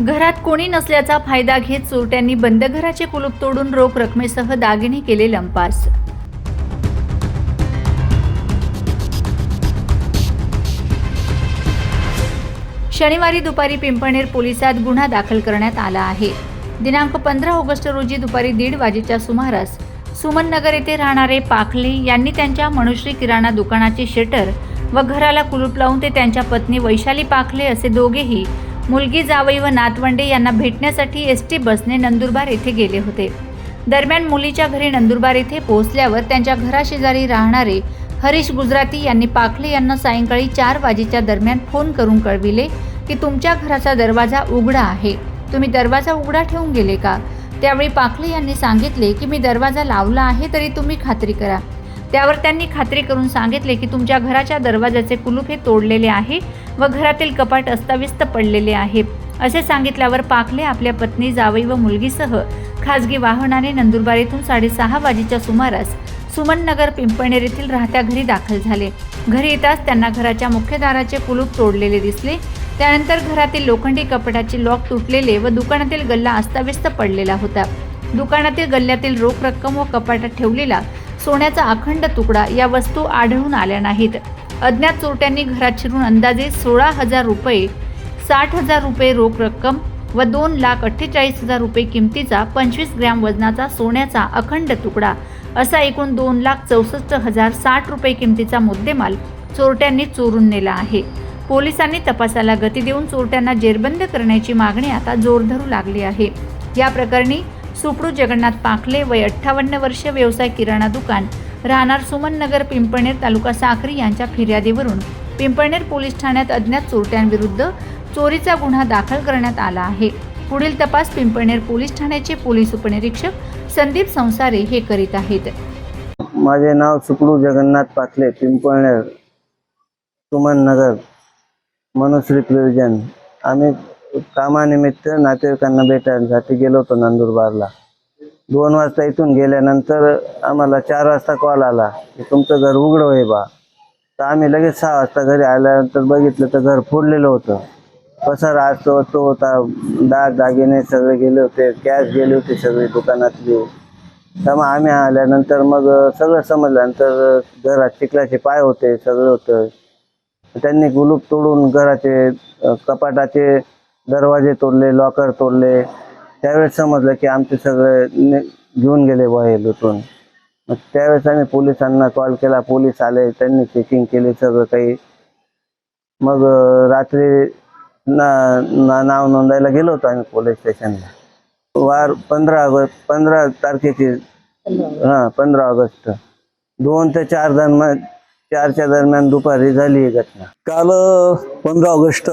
घरात कोणी नसल्याचा फायदा घेत चोरट्यांनी बंद घराचे कुलूप तोडून रोख रकमेसह दागिने केले लंपास. शनिवारी दुपारी पिंपणेर पोलिसात गुन्हा दाखल करण्यात आला आहे. दिनांक पंधरा ऑगस्ट रोजी दुपारी दीड वाजेच्या सुमारास सुमननगर येथे राहणारे पाखले यांनी त्यांच्या मनुश्री किराणा दुकानाचे शटर व घराला कुलूप लावून ते त्यांच्या पत्नी वैशाली पाखले असे दोघेही मुलगी जावई व नातवंडे यांना भेटण्यासाठी एस टी बसने नंदुरबार येथे गेले होते. दरम्यान मुलीच्या घरी नंदुरबार येथे पोहोचल्यावर त्यांच्या घराशेजारी राहणारे हरीश गुजराती यांनी पाखले यांना सायंकाळी चार वाजेच्या दरम्यान फोन करून कळविले की तुमच्या घराचा दरवाजा उघडा आहे. तुम्ही दरवाजा उघडा ठेवून गेले का? त्यावेळी पाखले यांनी सांगितले की मी दरवाजा लावला आहे तरी तुम्ही खात्री करा. त्यावर त्यांनी खात्री करून सांगितले की तुमच्या घराच्या दरवाजाचे कुलूप हे तोडलेले आहे व घरातील कपाट अस्ताव्यस्त पडलेले आहे. असे सांगितल्यावर पाखले आपल्या पत्नी जावई व मुलगीसह खासगी वाहनाने नंदुरबार येथून साडेसहा वाजेच्या सुमारास सुमननगर पिंपळनेर येथील राहत्या घरी दाखल झाले. घरी येताच त्यांना घराच्या मुख्य दाराचे कुलूप तोडलेले दिसले. त्यानंतर घरातील लोखंडी कपाटाचे लॉक तुटलेले व दुकानातील गल्ला अस्ताव्यस्त पडलेला होता. दुकानातील गल्ल्यातील रोख रक्कम व कपाटात ठेवलेला सोन्याचा अखंड तुकडा या वस्तू आढळून आल्या नाहीत. अज्ञात चोरट्यांनी घरात शिरून अंदाजे सोळा हजार रुपये साठ हजार रुपये रोख रक्कम व दोन लाख अठ्ठेचाळीस हजार रुपये किमतीचा पंचवीस ग्रॅम वजनाचा सोन्याचा अखंड तुकडा असा एकूण दोन लाख चौसष्ट हजार साठ रुपये किमतीचा मुद्देमाल चोरट्यांनी चोरून नेला आहे. पोलिसांनी तपासाला गती देऊन चोरट्यांना जेरबंद करण्याची मागणी आता जोर धरू लागली आहे. या प्रकरणी सुपडू जगन्नाथ पाखले वय अठ्ठावन्न वर्ष व्यवसाय किराणा दुकान राहणार सुमन नगर पिंपळनेर तालुका साखरी यांच्या फिर्यादीवरून पिंपळनेर पोलीस ठाण्यात अज्ञात चोरट्यांविरुद्ध चोरीचा गुन्हा दाखल करण्यात आला आहे. पुढील तपास पिंपळनेर पोलीस ठाण्याचे पोलीस उपनिरीक्षक संदीप संसारे हे करीत आहेत. माझे नाव सुकडू जगन्नाथ पाखले पिंपळनेर सुमन नगर मनुश्री प्रिव्हिजन. आम्ही कामानिमित्त नातेवाईकांना भेटायसाठी गेलो होतो नंदुरबारला. दोन वाजता इथून गेल्यानंतर आम्हाला चार वाजता कॉल आला. की तुमचं घर उघडं होय बा. तर आम्ही लगेच सहा वाजता घरी आल्यानंतर बघितलं तर घर फोडलेलं होतं. पसर आज तो तो होता. दाग दागिने सगळे गेले होते. कॅश गेले होते सगळे दुकानातली. त्यामुळे आम्ही आल्यानंतर मग सगळं समजल्यानंतर घरात चिखलाचे पाय होते सगळं होतं. त्यांनी गुलूप तोडून घराचे कपाटाचे दरवाजे तोडले लॉकर तोडले. त्यावेळेस समजलं की आमचे सगळे घेऊन गेले बाहेर लुटून. मग त्यावेळेस आम्ही पोलिसांना कॉल केला. पोलीस आले त्यांनी चेकिंग केली सगळं काही. मग रात्री ना ना- नाव नोंदायला गेलो होतो आम्ही पोलीस स्टेशनला वार पंधरा ऑगस्ट पंधरा तारखेची हा पंधरा ऑगस्ट. दोन ते चार दरम्यान चारच्या दरम्यान दुपारी झाली ही घटना. काल पंधरा ऑगस्ट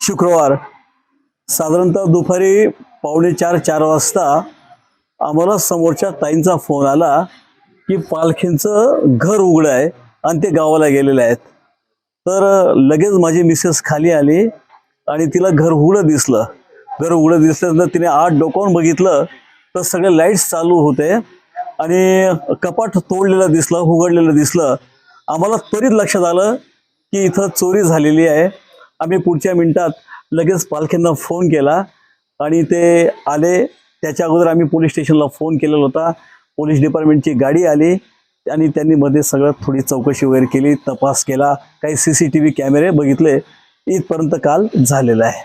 शुक्रवार. साधारणतः दुपारी पावणे चार चार वाजता आम्हाला समोरच्या ताईंचा फोन आला की पालखींचं घर उघडं आहे आणि ते गावाला गेलेले आहेत. तर लगेच माझी मिसेस खाली आली आणि तिला घर उघडं दिसलं. घर उघडं दिसल्यानंतर तिने आत डोकावून बघितलं तर सगळे लाईट्स चालू होते आणि कपाट तोडलेलं दिसलं उघडलेलं दिसलं. आम्हाला त्वरित लक्षात आलं की इथं चोरी झालेली आहे. आम्ही पुढच्या मिनिटात लगेच पालखींना फोन केला आणि ते आले. त्याच्या अगोदर आम्ही पोलीस स्टेशनला फोन केलेला होता. पोलीस डिपार्टमेंटची गाडी आली आणि त्यांनी मध्ये सगळं थोडी चौकशी वगैरे केली तपास केला. काही सी सी टी व्ही कॅमेरे बघितले. इथपर्यंत काल झालेलं आहे.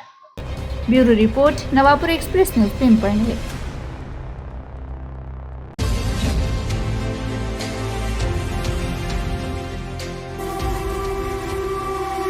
Bureau report Navapur express news Pimpalner.